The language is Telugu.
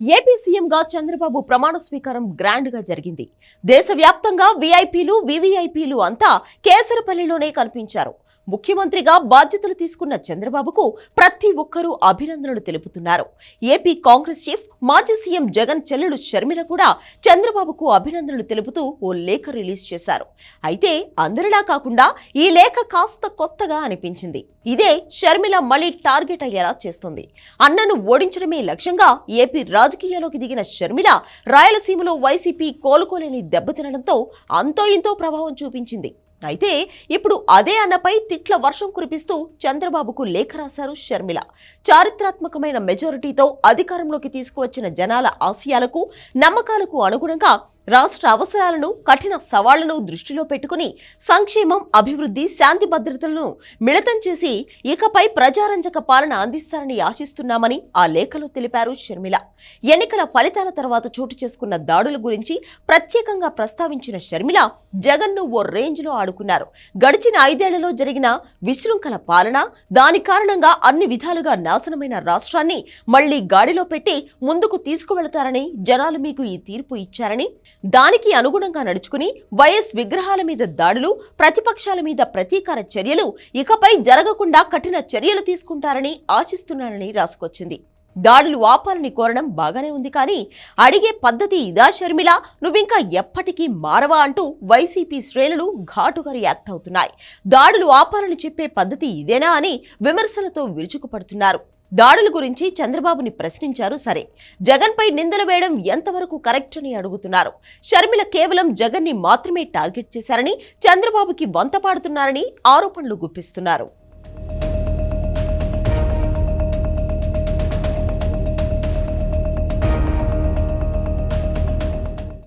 ఏపీ సీఎంగా చంద్రబాబు ప్రమాణ స్వీకారం గ్రాండ్గా జరిగింది. దేశవ్యాప్తంగా వీఐపీలు వివిఐపీలు అంతా కేసరపల్లిలోనే కనిపించారు. ముఖ్యమంత్రిగా బాధ్యతలు తీసుకున్న చంద్రబాబుకు ప్రతి ఒక్కరూ అభినందనలు తెలుపుతున్నారు. ఏపీ కాంగ్రెస్ చీఫ్ మాజీ సీఎం జగన్ చెల్లెలు షర్మిల కూడా చంద్రబాబుకు అభినందనలు తెలుపుతూ ఓ లేఖ రిలీజ్ చేశారు. అయితే అందరిలా కాకుండా ఈ లేఖ కాస్త కొత్తగా అనిపించింది. ఇదే షర్మిల మళ్ళీ టార్గెట్ అయ్యేలా చేస్తుంది. అన్నను ఓడించడమే లక్ష్యంగా ఏపీ రాజకీయాల్లోకి దిగిన షర్మిల రాయలసీమలో వైసీపీ కోలుకోలేని దెబ్బతినడంతో అంతో ఇంతో ప్రభావం చూపించింది. అయితే ఇప్పుడు అదే అన్నపై తిట్ల వర్షం కురిపిస్తూ చంద్రబాబుకు లేఖ రాశారు షర్మిల. చారిత్రాత్మకమైన మెజారిటీతో అధికారంలోకి తీసుకువచ్చిన జనాల ఆశయాలకు నమ్మకాలకు అనుగుణంగా రాష్ట్ర అవసరాలను కఠిన సవాళ్ళను దృష్టిలో పెట్టుకుని సంక్షేమం అభివృద్ధి శాంతి భద్రతలను మిళితం చేసి ఇకపై ప్రజారంజక పాలన అందిస్తారని ఆశిస్తున్నామని ఆ లేఖలో తెలిపారు షర్మిల. ఎన్నికల ఫలితాల తర్వాత చోటు చేసుకున్న దాడుల గురించి ప్రత్యేకంగా ప్రస్తావించిన షర్మిల జగన్ను ఓ రేంజ్లో ఆడుకున్నారు. గడిచిన ఐదేళ్ళలో జరిగిన విశృంఖల పాలన దాని కారణంగా అన్ని విధాలుగా నాశనమైన రాష్ట్రాన్ని మళ్ళీ గాడిలో పెట్టి ముందుకు తీసుకువెళతారని జనాలు మీకు ఈ తీర్పు ఇచ్చారని దానికి అనుగుణంగా నడుచుకుని వైఎస్ విగ్రహాల మీద దాడులు ప్రతిపక్షాల మీద ప్రతీకార చర్యలు ఇకపై జరగకుండా కఠిన చర్యలు తీసుకుంటారని ఆశిస్తున్నానని రాసుకొచ్చింది. దాడులు ఆపాలని కోరడం బాగానే ఉంది కానీ అడిగే పద్ధతి ఇదా షర్మిల? నువ్వింకా ఎప్పటికీ మారవా అంటూ వైసీపీ శ్రేణులు ఘాటుగా రియాక్ట్ అవుతున్నాయి. దాడులు ఆపాలని చెప్పే పద్ధతి ఇదేనా అని విమర్శలతో విరుచుకుపడుతున్నారు. దాడుల గురించి చంద్రబాబుని ప్రశ్నించారు సరే. జగన్పై నిందలు వేయడం ఎంతవరకు కరెక్ట్ అని అడుగుతున్నారు. షర్మిల కేవలం జగన్ని మాత్రమే టార్గెట్ చేశారని చంద్రబాబుకి వంత పాడుతున్నారని ఆరోపణలు గుప్పిస్తున్నారు.